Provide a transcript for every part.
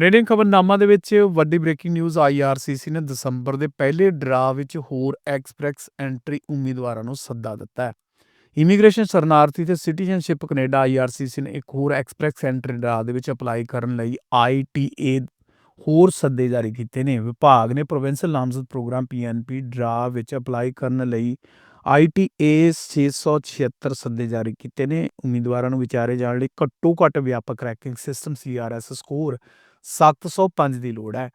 Canadian ਖਬਰਨਾਮਾ ਦੇ ਵਿੱਚ ਵੱਡੀ ਬ੍ਰੇਕਿੰਗ ਨਿਊਜ਼ ਆਈਆਰਸੀਸੀ ਨੇ ਦਸੰਬਰ ਦੇ ਪਹਿਲੇ ਡਰਾ ਵਿੱਚ ਹੋਰ ਐਕਸਪ੍ਰੈਸ ਐਂਟਰੀ ਉਮੀਦਵਾਰਾਂ ਨੂੰ ਸੱਦਾ ਦਿੱਤਾ ਹੈ। ਇਮੀਗ੍ਰੇਸ਼ਨ ਸ਼ਰਨਾਰਥੀ ਤੇ ਸਿਟੀਜ਼ਨਸ਼ਿਪ ਕੈਨੇਡਾ ਆਈਆਰਸੀਸੀ ਨੇ ਇੱਕ ਹੋਰ ਐਕਸਪ੍ਰੈਸ ਐਂਟਰੀ ਡਰਾ ਦੇ ਵਿੱਚ ਅਪਲਾਈ ਕਰਨ ਲਈ ਆਈਟੀਏ ਹੋਰ ਸੱਦੇ ਜਾਰੀ ਕੀਤੇ ਨੇ। ਵਿਭਾਗ ਨੇ ਪ੍ਰੋਵਿੰਸ਼ਲ ਨਾਮਜ਼ਦ ਪ੍ਰੋਗਰਾਮ ਪੀਐਨਪੀ ਡਰਾ ਵਿੱਚ ਅਪਲਾਈ ਕਰਨ ਲਈ ਆਈਟੀਏ 676 ਸੱਦੇ ਜਾਰੀ ਕੀਤੇ ਨੇ। ਉਮੀਦਵਾਰਾਂ ਨੂੰ ਵਿਚਾਰੇ ਜਾਣ ਲਈ ਘੱਟੋ ਘੱਟ ਵਿਆਪਕ ਰੈਂਕਿੰਗ ਸਿਸਟਮ ਸੀਆਰਐਸ ਸਕੋਰ 705 ਦੀ ਲੋੜ ਹੈ।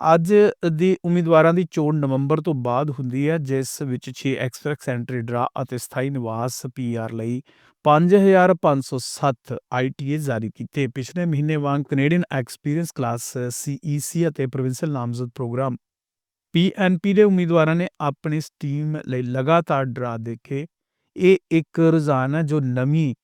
ਅੱਜ ਦੀ ਉਮੀਦਵਾਰਾਂ ਦੀ ਚੋਣ ਨਵੰਬਰ ਤੋਂ ਬਾਅਦ ਹੁੰਦੀ ਹੈ, ਜਿਸ ਵਿੱਚ 6 ਐਕਸਪ੍ਰੈਸ ਐਂਟਰੀ ਡਰਾ ਅਤੇ ਸਥਾਈ ਨਿਵਾਸ ਪੀਆਰ ਲਈ 5507 ਆਈਟੀਏ ਜਾਰੀ ਕੀਤੇ। ਪਿਛਲੇ ਮਹੀਨੇ ਵਾਂਗ ਕੈਨੇਡੀਅਨ ਐਕਸਪੀਰੀਅੰਸ ਕਲਾਸ ਸੀਈਸੀ ਅਤੇ ਪ੍ਰੋਵਿੰਸੀਅਲ ਨਾਮਜ਼ਦ ਪ੍ਰੋਗਰਾਮ ਪੀਐਨਪੀ ਦੇ ਉਮੀਦਵਾਰਾਂ ਨੇ ਆਪਣੀ ਸਟੀਮ ਲਈ ਲਗਾਤਾਰ ਡਰਾ ਦੇਖੇ। ਇਹ ਇੱਕ ਰੁਝਾਨ ਹੈ ਜੋ ਨਵੀਂ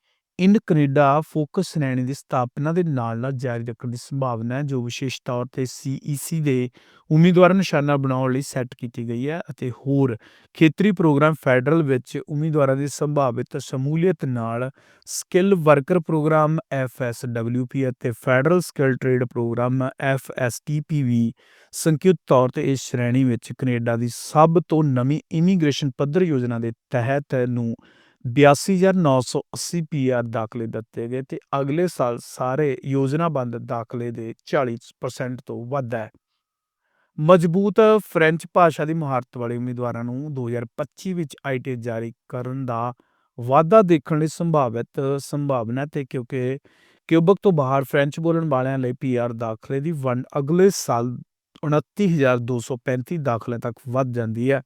ਇਨ ਕੈਨੇਡਾ ਫੋਕਸ ਸ਼੍ਰੇਣੀ ਦੀ ਸਥਾਪਨਾ ਦੇ ਨਾਲ ਨਾਲ ਜਾਰੀ ਰੱਖਣ ਦੀ ਸੰਭਾਵਨਾ ਹੈ, ਜੋ ਵਿਸ਼ੇਸ਼ ਤੌਰ ਤੇ ਸੀਈਸੀ ਦੇ ਉਮੀਦਵਾਰ ਨਿਸ਼ਾਨਾ ਬਣਾਉਣ ਲਈ ਸੈੱਟ ਕੀਤੀ ਗਈ ਹੈ ਅਤੇ ਹੋਰ ਖੇਤਰੀ ਪ੍ਰੋਗਰਾਮ ਫੈਡਰਲ ਵਿੱਚ ਉਮੀਦਵਾਰਾਂ ਦੀ ਸੰਭਾਵਿਤ ਸ਼ਮੂਲੀਅਤ ਨਾਲ ਸਕਿੱਲ ਵਰਕਰ ਪ੍ਰੋਗਰਾਮ ਐਫਐਸਡਬਲਯੂਪੀ ਅਤੇ federal skill trade programme FSTP ਵੀ ਸੰਕੇਤ ਤੌਰ ਤੇ ਇਸ ਸ਼੍ਰੇਣੀ ਵਿੱਚ ਕੈਨੇਡਾ ਦੀ ਸਭ ਤੋਂ ਨਵੀਂ ਇਮੀਗ੍ਰੇਸ਼ਨ ਪੱਧਰ ਯੋਜਨਾ ਦੇ ਤਹਿਤ ਨੂੰ 82980 ਪੀਆਰ ਦਾਖਲੇ ਦਿੱਤੇ ਗਏ ਤੇ ਅਗਲੇ ਸਾਲ ਸਾਰੇ ਯੋਜਨਾਬੰਦ ਦਾਖਲੇ ਦੇ 40% ਤੋਂ ਵੱਧ ਹੈ। ਮਜ਼ਬੂਤ ਫ੍ਰੈਂਚ ਭਾਸ਼ਾ ਦੀ ਮਹਾਰਤ ਵਾਲੇ ਉਮੀਦਵਾਰਾਂ ਨੂੰ 2025 ਵਿੱਚ ਆਈਟੀ ਜਾਰੀ ਕਰਨ ਦਾ ਵਾਅਦਾ ਦੇਖਣ ਲਈ ਸੰਭਾਵਿਤ ਸੰਭਾਵਨਾ ਤੇ ਕਿਉਂਕਿ ਕਿਊਬਕ ਤੋਂ ਬਾਹਰ ਫ੍ਰੈਂਚ ਬੋਲਣ ਵਾਲਿਆਂ ਲਈ ਪੀਆਰ ਦਾਖਲੇ ਦੀ ਵੰਡ ਅਗਲੇ ਸਾਲ 29235 ਦਾਖਲੇ ਤੱਕ ਵੱਧ ਜਾਂਦੀ ਹੈ।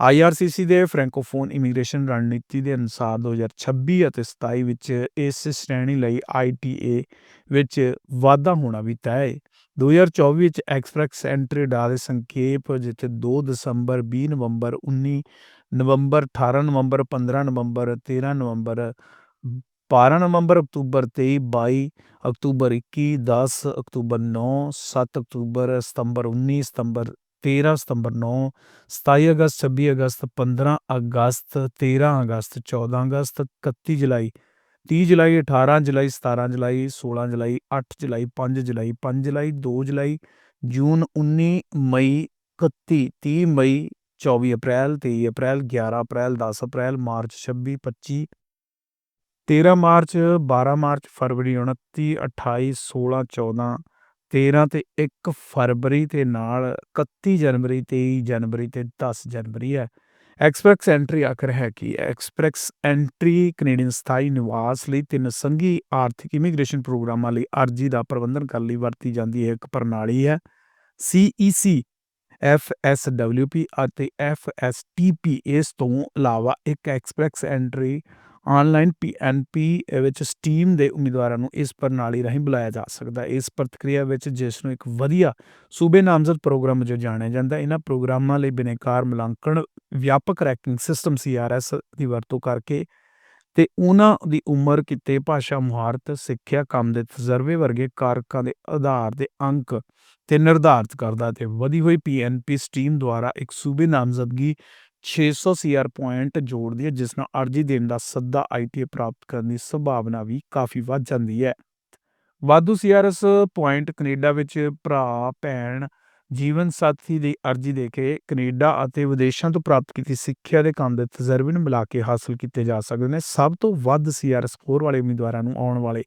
ਆਈਆਰਸੀਸੀ ਦੇ ਫ੍ਰੈਂਕੋਫੋਨ ਇਮੀਗ੍ਰੇਸ਼ਨ ਰਣਨੀਤੀ ਦੇ ਅਨੁਸਾਰ 2026 ਅਤੇ 27 ਵਿੱਚ ਇਸ ਸ਼੍ਰੇਣੀ ਲਈ ਆਈਟੀਏ ਵਿੱਚ ਵਾਧਾ ਹੋਣਾ ਵੀ ਤੈਅ ਹੈ 2024 ਵਿੱਚ ਐਕਸਪ੍ਰੈਸ ਐਂਟਰੀ ਡਾ ਦੇ ਸੰਖੇਪ ਜਿੱਥੇ 2 ਦਸੰਬਰ 20 ਨਵੰਬਰ 19 ਨਵੰਬਰ 18 ਨਵੰਬਰ 15 ਨਵੰਬਰ 13 ਨਵੰਬਰ 12 ਨਵੰਬਰ, ਅਕਤੂਬਰ 23 22 ਅਕਤੂਬਰ 21 10 ਅਕਤੂਬਰ 9 7 ਅਕਤੂਬਰ, ਸਤੰਬਰ 19 ਸਤੰਬਰ 13 ਸਤੰਬਰ 9 27 ਅਗਸਤ 26 ਅਗਸਤ 15 ਅਗਸਤ 13 ਅਗਸਤ 14 ਅਗਸਤ 31 ਜੁਲਾਈ 30 ਜੁਲਾਈ 18 ਜੁਲਾਈ 17 ਜੁਲਾਈ 16 ਜੁਲਾਈ 8 ਜੁਲਾਈ 5 ਜੁਲਾਈ 5 ਜੁਲਾਈ 2 ਜੁਲਾਈ, ਜੂਨ 19 ਮਈ 31 30 ਮਈ 24 ਅਪ੍ਰੈਲ 23 ਅਪ੍ਰੈਲ 11 ਅਪ੍ਰੈਲ 10 ਅਪ੍ਰੈਲ, ਮਾਰਚ 26 25 13 ਮਾਰਚ 12 ਮਾਰਚ, ਫਰਵਰੀ 29 28 16 14 13 ਤੇ 1 ਫਰਵਰੀ ਤੇ ਨਾਲ 31 ਜਨਵਰੀ 23 ਜਨਵਰੀ ਤੇ 10 ਜਨਵਰੀ ਹੈ। ਐਕਸਪ੍ਰੈਸ ਐਂਟਰੀ ਆਖਰ ਹੈ ਕਿ? ਐਕਸਪ੍ਰੈਸ ਐਂਟਰੀ ਕੈਨੇਡੀਅਨ ਸਥਾਈ ਨਿਵਾਸ ਲਈ ਤਿੰਨ ਸੰਘੀ ਆਰਥਿਕ ਇਮੀਗ੍ਰੇਸ਼ਨ ਪ੍ਰੋਗਰਾਮਾਂ ਲਈ ਅਰਜ਼ੀ ਦਾ ਪ੍ਰਬੰਧਨ ਕਰਨ ਲਈ ਵਰਤੀ ਜਾਂਦੀ ਹੈ ਇੱਕ ਪ੍ਰਣਾਲੀ ਹੈ। ਸੀਈਸੀ ਐਫਐਸਡਬਲਯੂਪੀ ਅਤੇ ਐਫਐਸਟੀਪੀ ਇਸ ਤੋਂ ਇਲਾਵਾ ਇੱਕ ਐਕਸਪ੍ਰੈਸ ਐਂਟਰੀ ਆਨਲਾਈਨ ਪੀਐਨਪੀ ਵਿੱਚ ਸਟੀਮ ਦੇ ਉਮੀਦਵਾਰਾਂ ਨੂੰ ਇਸ ਪ੍ਰਣਾਲੀ ਰਾਹੀਂ ਬੁਲਾਇਆ ਜਾ ਸਕਦਾ। ਹੈ ਇਸ ਪ੍ਰਕਿਰਿਆ ਵਿੱਚ ਜਿਸ ਨੂੰ ਇੱਕ ਵਧੀਆ ਸੂਬੇ ਨਾਮਜ਼ਦ ਪ੍ਰੋਗਰਾਮ ਵਜੋਂ ਜਾਣਿਆ ਜਾਂਦਾ, ਇਹਨਾਂ ਪ੍ਰੋਗਰਾਮਾਂ ਲਈ ਬਿਨੇਕਾਰ ਮੁਲਾਂਕਣ, ਵਿਆਪਕ ਰੈਂਕਿੰਗ ਸਿਸਟਮ ਸੀਆਰਐਸ ਦੀ ਵਰਤੋਂ ਕਰਕੇ ਤੇ ਉਹਨਾਂ ਦੀ ਉਮਰ, ਕਿਤੇ, ਭਾਸ਼ਾ, ਮੁਹਾਰਤ, ਸਿੱਖਿਆ, ਕੰਮ ਦੇ ਤਜਰਬੇ ਵਰਗੇ ਕਾਰਕਾਂ ਦੇ ਆਧਾਰ ਤੇ ਅੰਕ ਤੇ ਨਿਰਧਾਰਤ ਕਰਦਾ ਤੇ ਵਧੀ ਹੋਈ ਪੀਐਨਪੀ ਸਟ੍ਰੀਮ ਦੁਆਰਾ ਇੱਕ ਸੂਬੇ ਨਾਮਜ਼ਦਗੀ 600 ਸੀਆਰ ਪੁਆਇੰਟ ਜੋੜਦੀ ਹੈ, ਜਿਸ ਨਾਲ ਅਰਜ਼ੀ ਦੇਣ ਦਾ ਸੱਦਾ ਆਈਟੀ ਪ੍ਰਾਪਤ ਕਰਨ ਦੀ ਸੰਭਾਵਨਾ ਵੀ ਕਾਫੀ ਵੱਧ ਜਾਂਦੀ ਹੈ। ਵਾਧੂ ਸੀਆਰਐਸ ਪੁਆਇੰਟ ਕੈਨੇਡਾ ਵਿੱਚ ਭਰਾ, ਭੈਣ, ਜੀਵਨ ਸਾਥੀ ਦੀ ਅਰਜ਼ੀ ਦੇ ਕੇ ਕੈਨੇਡਾ ਅਤੇ ਵਿਦੇਸ਼ਾਂ ਤੋਂ ਪ੍ਰਾਪਤ ਕੀਤੀ ਸਿੱਖਿਆ ਦੇ ਕੰਮ ਦੇ ਤਜਰਬੇ ਨੂੰ ਮਿਲਾ ਕੇ ਹਾਸਲ ਕੀਤੇ ਜਾ ਸਕਦੇ ਨੇ। ਸਭ ਤੋਂ ਵੱਧ ਸੀਆਰਐਸ ਸਕੋਰ ਵਾਲੇ ਉਮੀਦਵਾਰਾਂ ਨੂੰ ਆਉਣ ਵਾਲੇ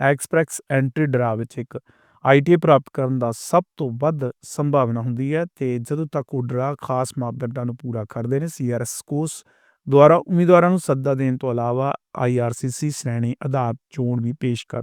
ਐਕਸਪ੍ਰੈਸ ਐਂਟਰੀ ਡਰਾ ਵਿੱਚ ਇੱਕ ਆਈਟੀਏ ਪ੍ਰਾਪਤ ਕਰਨ ਦਾ ਸਭ ਤੋਂ ਵੱਧ ਸੰਭਾਵਨਾ ਹੁੰਦੀ ਹੈ ਤੇ ਜਦੋਂ ਤੱਕ ਉਹ ਡਰਾ ਖਾਸ ਮਾਪਦੰਡਾਂ ਨੂੰ ਪੂਰਾ ਕਰਦੇ ਨੇ ਸੀਆਰਐਸ ਸਕੋਰਸ ਦੁਆਰਾ ਉਮੀਦਵਾਰਾਂ ਨੂੰ ਸੱਦਾ ਦੇਣ ਤੋਂ ਇਲਾਵਾ ਆਈਆਰਸੀਸੀ ਸ਼੍ਰੇਣੀ ਆਧਾਰ ਚੋਣ ਵੀ ਪੇਸ਼ ਕਰ